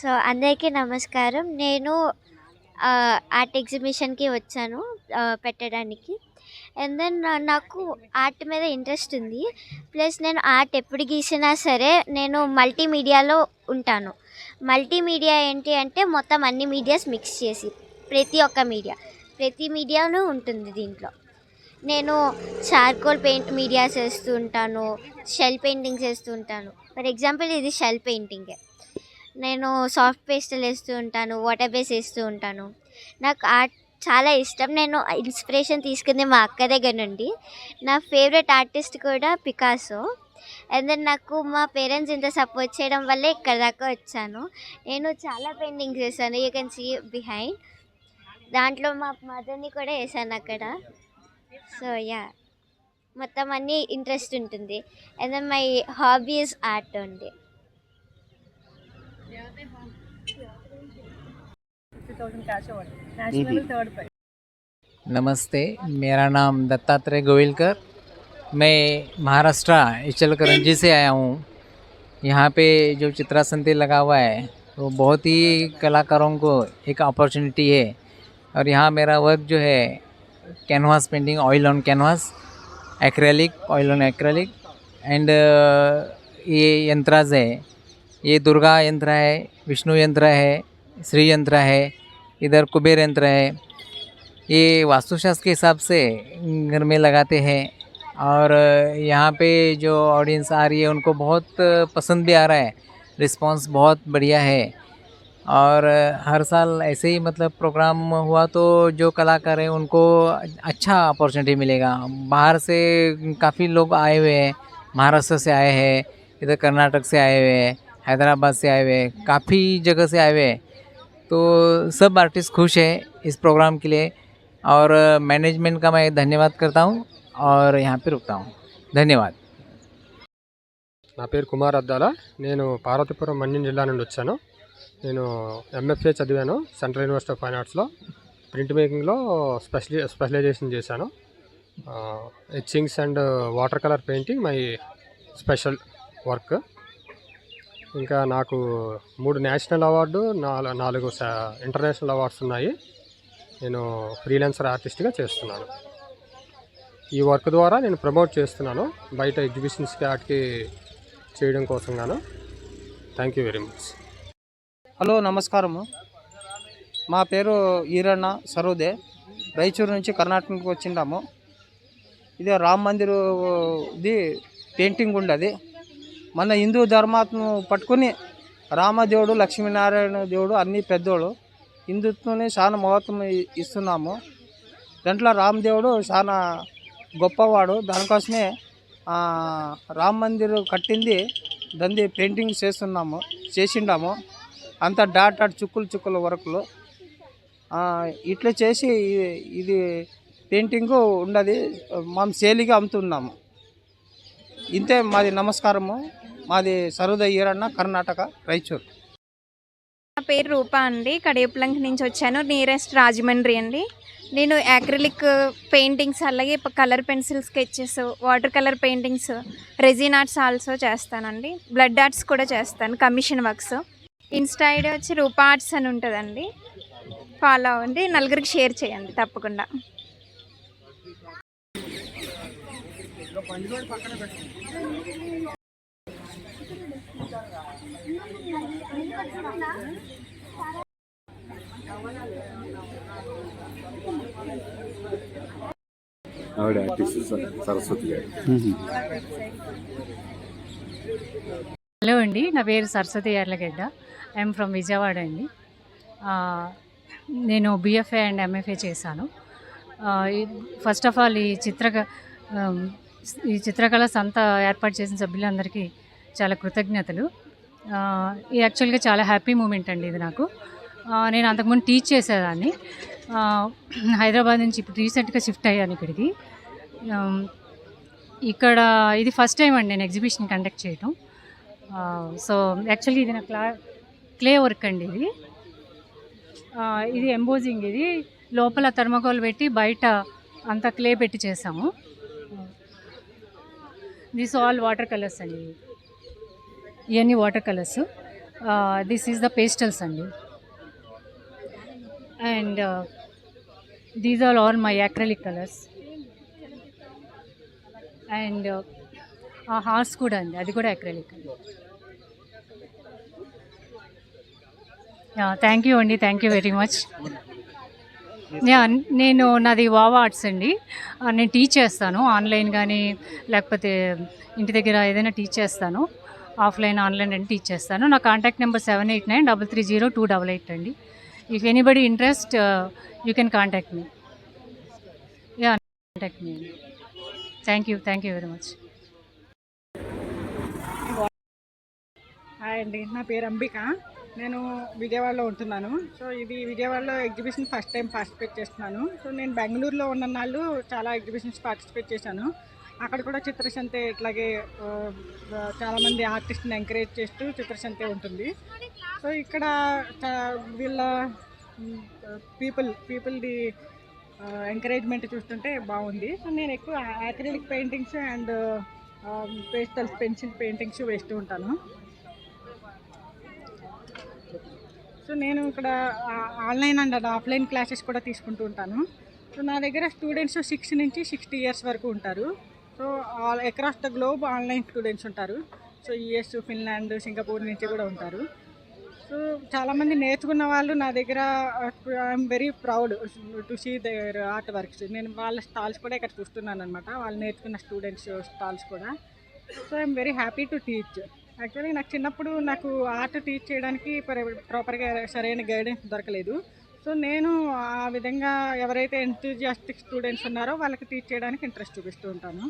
So అందరికీ నమస్కారం నేను ఆర్ట్ ఎగ్జిబిషన్‌కి వచ్చాను పెట్టడానికి. అండ్ దెన్ నాకు ఆర్ట్ మీద ఇంట్రెస్ట్ ఉంది. ప్లస్ నేను ఆర్ట్ ఎప్పుడు గీసినా సరే నేను మల్టీమీడియాలో ఉంటాను. మల్టీమీడియా ఏంటి అంటే మొత్తం అన్ని మీడియాస్ మిక్స్ చేసి ప్రతి ఒక్క మీడియా. ప్రతి మీడియాను ఉంటుంది దీంట్లో. నేను చార్కోల్ పెయింట్ మీడియాస్ వేస్తూ ఉంటాను. షెల్ పెయింటింగ్స్ వేస్తూ ఉంటాను. ఫర్ ఎగ్జాంపుల్ ఇది షెల్ పెయింటింగే. నేను సాఫ్ట్ పేస్టల్ వేస్తూ ఉంటాను. వాటర్ బేస్ వేస్తూ ఉంటాను. నాకు ఆర్ట్ చాలా ఇష్టం. నేను ఇన్స్పిరేషన్ తీసుకుంది మా అక్క దగ్గర నుండి. నా ఫేవరెట్ ఆర్టిస్ట్ కూడా పికాసో. అండ్ దెన్ నాకు మా పేరెంట్స్ ఇంత సపోర్ట్ చేయడం వల్లే ఇక్కడ దాకా వచ్చాను. నేను చాలా పెయింటింగ్స్ చేశాను యూ కెన్ సీ బిహైండ్. దాంట్లో మా మదర్‌ని కూడా వేసాను అక్కడ. సో యా మొత్తం అన్నీ ఇంట్రెస్ట్ ఉంటుంది. And then my hobby art art नमस्ते मेरा नाम दत्तात्रेय गोविलकर। मैं महाराष्ट्र इचलकरंजी से आया हूँ। यहाँ पे जो चित्रासनते लगा हुआ है वो तो बहुत ही कलाकारों को एक अपॉर्चुनिटी है। और यहाँ मेरा वर्क जो है canvas painting oil on canvas acrylic oil on acrylic and ये यंत्राज है। ये दुर्गा यंत्र है विष्णु यंत्र है श्री यंत्र है। इधर कुबेर यंत्र है। ये वास्तुशास्त्र के हिसाब से घर में लगाते हैं और यहाँ पे जो ऑडियंस आ रही है, उनको बहुत पसंद भी आ रहा है। रिस्पांस बहुत बढ़िया है। और हर साल ऐसे ही मतलब प्रोग्राम हुआ तो जो कलाकार हैं, उनको अच्छा अपॉर्चुनिटी मिलेगा। बाहर से काफ़ी लोग आए हुए हैं। महाराष्ट्र से आए हैं, इधर कर्नाटक से आए हुए हैं, हैदराबाद से आए हुए हैं, काफ़ी जगह से आए हुए हैं। तो सब आर्टिस्ट खुश हैं इस प्रोग्राम के लिए और मैनेजमेंट का मैं धन्यवाद करता हूँ और यहाँ पे रुकता हूँ धन्यवाद నా పేరు కుమార్ అద్దాల నేను పార్వతీపురం మన్యం జిల్లా నుండి వచ్చాను నేను ఎంఎఫ్ఏ చదివాను సెంట్రల్ యూనివర్సిటీ ఆఫ్ ఫైన్ ఆర్ట్స్లో ప్రింట్ మేకింగ్లో స్పెషలీ స్పెషలైజేషన్ చేశాను etchings and water colour painting my special work ఇంకా నాకు మూడు నేషనల్ అవార్డు నాలుగు నాలుగు సా- ఇంటర్నేషనల్ అవార్డ్స్ ఉన్నాయి. నేను ఫ్రీలాన్సర్ ఆర్టిస్ట్గా చేస్తున్నాను. ఈ వర్క్ ద్వారా నేను ప్రమోట్ చేస్తున్నాను. బయట ఎగ్జిబిషన్స్కి వాటికి చేయడం కోసం గాను. Thank you very much. Hello నమస్కారము మా పేరు ఈరಣ್ణ సరోదే. రాయచూరు నుంచి కర్ణాటకకి వచ్చిండాము. ఇది రామ్ మందిర్ది పెయింటింగ్ ఉండదు. మన హిందూ ధర్మాత్ను పట్టుకొని రామదేవుడు లక్ష్మీనారాయణ దేవుడు అన్ని పెద్దోడు హిందుత్వని చాలా మహత్వం ఇస్తున్నాము. దాంట్లో రామదేవుడు చాలా గొప్పవాడు. దానికోసమే రామ మందిర్ కట్టింది దాన్ని పెయింటింగ్ చేస్తున్నాము చేసిండాము. అంత డాట్ డాట్ చుక్కులు చుక్కుల వరకులు. ఇట్లా చేసి ఇది పెయింటింగ్ ఉండదు. మనం సేలిగా అమ్ముతున్నాము. ఇంతే మాది నమస్కారము. మాది సరోద ఈరన్న కర్ణాటక రాయచూర్. నా పేరు రూప అండి. కడియప్లంక నుంచి వచ్చాను. నియరెస్ట్ రాజమండ్రి అండి. నేను యాక్రిలిక్ పెయింటింగ్స్ అలాగే colour pencil sketches water colour paintings resin arts also చేస్తానండి. బ్లడ్ ఆర్ట్స్ కూడా చేస్తాను కమిషన్ వర్క్స్ ఇన్స్టా ఐడి వచ్చి రూపా ఆర్ట్స్ అని ఉంటుందండి. ఫాలో అవ్వండి. నలుగురికి షేర్ చేయండి తప్పకుండా. ఆవిడ ఆర్టిస్ట్ సరస్వతి గారు. హలో అండి నా పేరు సరస్వతి యార్లగడ్డ. ఐఎమ్ ఫ్రమ్ విజయవాడ అండి. ఆ, నేను బిఎఫ్ఏ అండ్ ఎంఎఫ్ఏ చేశాను. ఫస్ట్ ఆఫ్ ఆల్ ఈ చిత్రక ఈ చిత్రకళ సంత ఏర్పాటు చేసిన సభ్యులందరికీ చాలా కృతజ్ఞతలు. యాక్చువల్గా చాలా హ్యాపీ మూమెంట్ అండి ఇది నాకు. నేను అంతకుముందు టీచ్ చేసేదాన్ని. హైదరాబాద్ నుంచి ఇప్పుడు రీసెంట్గా షిఫ్ట్ అయ్యాను ఇక్కడికి. ఇక్కడ ఇది ఫస్ట్ టైం అండి నేను ఎగ్జిబిషన్ కండక్ట్ చేయటం. సో యాక్చువల్లీ ఇది నా క్లా క్లే వర్క్ అండి ఇది. ఇది ఎంబోజింగ్ ఇది. లోపల థర్మకోల్ పెట్టి బయట అంతా క్లే పెట్టి చేసాము. దిస్ ఆల్ వాటర్ కలర్స్ అండి. ఇవన్నీ water colours. This is the pastels అండి. And these are all my acrylic colours and uh horse కూడా అండి అది కూడా అక్రెలిక్ థ్యాంక్ యూ అండి thank you very much yeah నేను నాది వావా ఆర్ట్స్ అండి. నేను టీచ్ చేస్తాను ఆన్లైన్ కానీ లేకపోతే ఇంటి దగ్గర ఏదైనా టీచ్ చేస్తాను. ఆఫ్లైన్ ఆన్లైన్ అని ఇచ్చేస్తాను. నా contact number seven eight nine double three zero two double eight అండి. If anybody interest you can contact me yeah contact me thank you thank you very much hi అండి నా పేరు అంబిక. నేను విజయవాడలో ఉంటున్నాను. సో ఇది విజయవాడలో ఎగ్జిబిషన్ ఫస్ట్ టైం పార్టిసిపేట్ చేస్తున్నాను. సో నేను బెంగళూరులో ఉన్న నాళ్ళు చాలా ఎగ్జిబిషన్స్ పార్టిసిపేట్ చేశాను. అక్కడ కూడా చిత్రసంతే ఇట్లాగే చాలామంది ఆర్టిస్ట్ని ఎంకరేజ్ చేస్తూ చిత్రసంతే ఉంటుంది. సో ఇక్కడ వీళ్ళ పీపుల్ పీపుల్ది ఎంకరేజ్మెంట్ చూస్తుంటే బాగుంది. సో నేను ఎక్కువ acrylic paintings and pastels pencil paintings వేస్తూ ఉంటాను. సో నేను ఇక్కడ ఆన్లైన్ అండ్ ఆఫ్లైన్ క్లాసెస్ కూడా తీసుకుంటూ ఉంటాను. సో నా దగ్గర స్టూడెంట్స్ సిక్స్ నుంచి సిక్స్టీ ఇయర్స్ వరకు ఉంటారు. So all across the globe online students ఉంటారు. సో యుఎస్ ఫిన్లాండ్ సింగపూర్ నుంచి కూడా ఉంటారు. సో చాలామంది నేర్చుకున్న వాళ్ళు నా దగ్గర I'm very proud to see their art works నేను వాళ్ళ స్టాల్స్ కూడా ఇక్కడ చూస్తున్నాను అనమాట వాళ్ళు నేర్చుకున్న స్టూడెంట్స్ స్టాల్స్ కూడా. So I'm very happy to teach actually నాకు చిన్నప్పుడు నాకు ఆర్ట్ టీచ్ చేయడానికి ప్రాపర్గా సరైన గైడెన్స్ దొరకలేదు. సో నేను ఆ విధంగా ఎవరైతే ఎంతూజియాస్టిక్ స్టూడెంట్స్ ఉన్నారో వాళ్ళకి టీచ్ చేయడానికి ఇంట్రెస్ట్ చూపిస్తూ ఉంటాను.